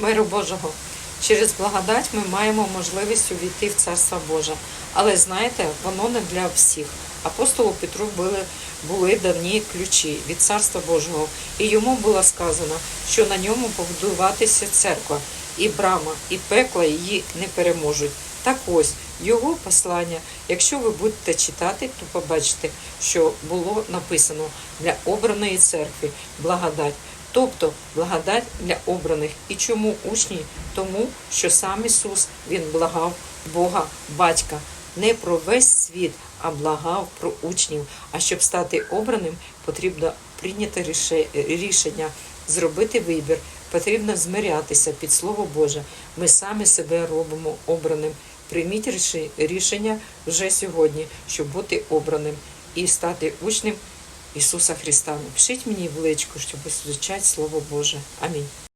миру Божого. Через благодать ми маємо можливість увійти в Царство Боже. Але знаєте, воно не для всіх. Апостолу Петру були, були давні ключі від Царства Божого, і йому було сказано, що на ньому побудуватися церква, і брама, і пекла її не переможуть. Так ось його послання, якщо ви будете читати, то побачите, що було написано для обраної церкви благодать. Тобто благодать для обраних. І чому учні? Тому що сам Ісус Він благав Бога, Батька, не про весь світ, а благав про учнів. А щоб стати обраним, потрібно прийняти рішення, зробити вибір. Потрібно змирятися під Слово Боже. Ми самі себе робимо обраним. Прийміть рішення вже сьогодні, щоб бути обраним і стати учнем Ісуса Христа. Напишіть мені в личку, щоб звучать Слово Боже. Амінь.